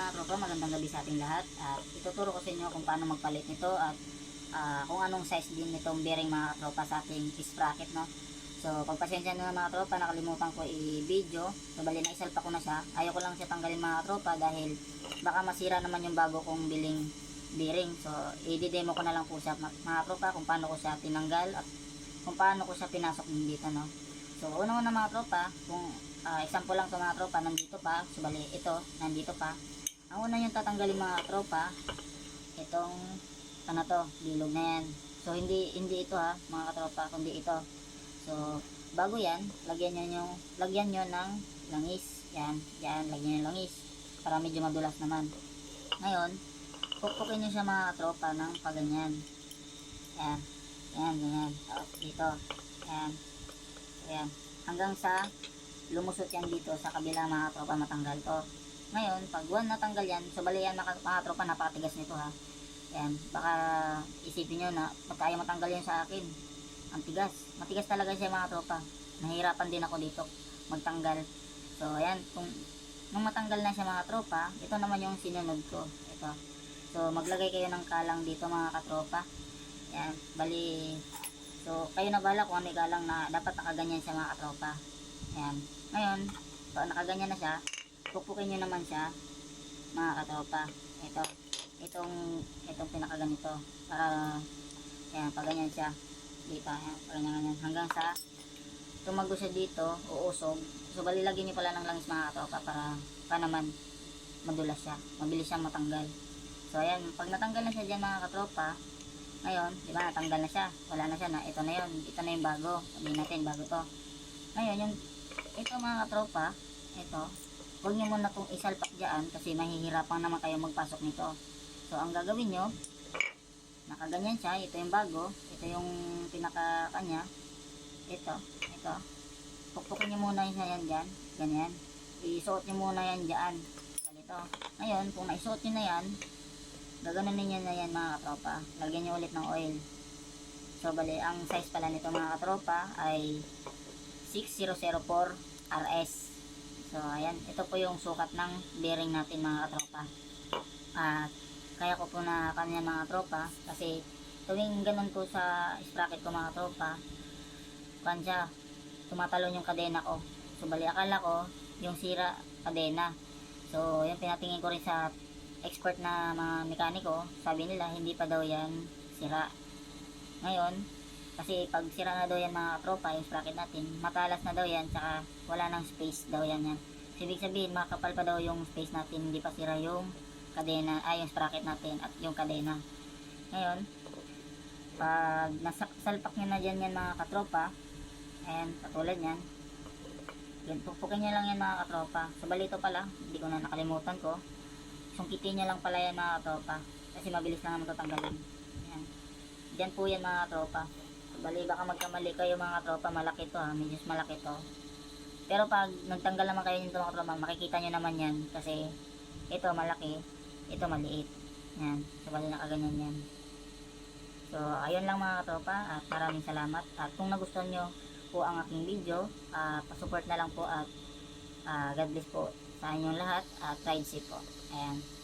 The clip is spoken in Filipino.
mga tropa, magandang gabi sa ating lahat. At ituturo ko sa inyo kung paano magpalit nito at ah, kung anong size din nitong bearing mga tropa sa ating sprocket, no? So, pagpasensya na mga tropa, nakalimutan ko i-video. So, bali na isalpa ko na siya. Ayaw ko lang siya tanggalin mga tropa dahil baka masira naman yung bago kong biling bearing. So, i-demo ko na lang po siya mga tropa kung paano ko siya tinanggal at kung paano ko siya pinasok dito, no? So, una-una mga tropa, kung ah, example lang sa mga tropa, nandito pa, so bali, ito, nandito pa. Ang una yung tatanggalin mga tropa, itong, ano to, bilog na yan. So, hindi, hindi ito ha, mga katropa, kundi ito. So, bago yan, lagyan nyo yung, lagyan nyo ng langis. Yan, yan, lagyan nyo ng langis. Para medyo madulas naman. Ngayon, pukpukin nyo siya mga tropa ng paganyan. Yan, yan, ganyan. Tapos dito, yan. Ayan. Hanggang sa lumusot yan dito sa kabila mga tropa matanggal to. Ngayon, pag one natanggal yan, so bali yan mga, mga tropa napakatigas nito ha. Ayan, baka isipin nyo na magkaya matanggal yan sa akin. Ang tigas. Matigas talaga siya mga tropa. Nahihirapan din ako dito magtanggal. So, ayan, kung nung matanggal na siya mga tropa, ito naman yung sinunod ko. Ito. So, maglagay kayo ng kalang dito mga katropa. Ayan, bali, So, kayo na bala kung ano ikalang na dapat nakaganyan siya mga katropa. Ayan. Ngayon, pag nakaganyan na siya, pupukin nyo naman siya, mga katropa. Ito. Itong, itong pinakaganito. Para, ayan, pag ganyan siya. Dito, ayan, pag ganyan. Hanggang sa, tumago siya dito, uusog. So, balilagyan nyo pala ng langis mga katropa para, pa naman, madulas siya. Mabilis siya matanggal. So, ayan, pag natanggal na siya dyan mga katropa, ngayon, di ba, natanggal na siya. Wala na siya na, ito na yun. Ito na yung bago. Sabihin natin, bago to. Ngayon, yung, ito mga katropa, ito, huwag niyo muna itong isalpak dyan kasi mahihirapan naman kayo magpasok nito. So, ang gagawin nyo, nakaganyan siya. Ito yung bago. Ito yung pinaka kanya. Ito, ito. Pukpukin nyo muna yung yan dyan. Ganyan. Isuot nyo muna yan dyan. Ganito. Ngayon, kung naisuot nyo na yan, gaganon ninyo na yan mga katropa. Lagyan nyo ulit ng oil. So, bali, ang size pala nito mga katropa ay 6004 RS. So, ayan. Ito po yung sukat ng bearing natin mga katropa. At, kaya ko po na kanya mga tropa kasi tuwing ganun po sa sprocket ko mga tropa, kansya, tumatalon yung kadena ko. So, bali, akala ko yung sira kadena. So, yan pinatingin ko rin sa expert na mga mekaniko, sabi nila hindi pa daw yan sira. Ngayon, kasi pag sira na daw yan mga tropa, yung sprocket natin, matalas na daw yan, tsaka wala nang space daw yan yan. So, ibig sabihin, makapal pa daw yung space natin, hindi pa sira yung kadena, ay yung sprocket natin at yung kadena. Ngayon, pag nasalpak nyo na dyan yan mga katropa, ayan, katulad yan, yan, pupukin nyo lang yan mga katropa. So, balito pala, hindi ko na nakalimutan ko, sungkitin niya lang pala yan mga tropa kasi mabilis lang naman tatanggalin yan dyan po yan mga tropa so, bali baka magkamali kayo mga tropa. Malaki to ha? Medyo malaki to. Pero pag nagtanggal naman kayo nito mga tropa makikita nyo naman yan. Kasi ito malaki. Ito maliit. Yan. So bali nakaganyan yan. So ayun lang mga tropa. At maraming salamat. At kung nagustuhan nyo po ang aking video uh, pasupport na lang po at ah, God bless po sa inyong lahat at ride safe po. Ayan.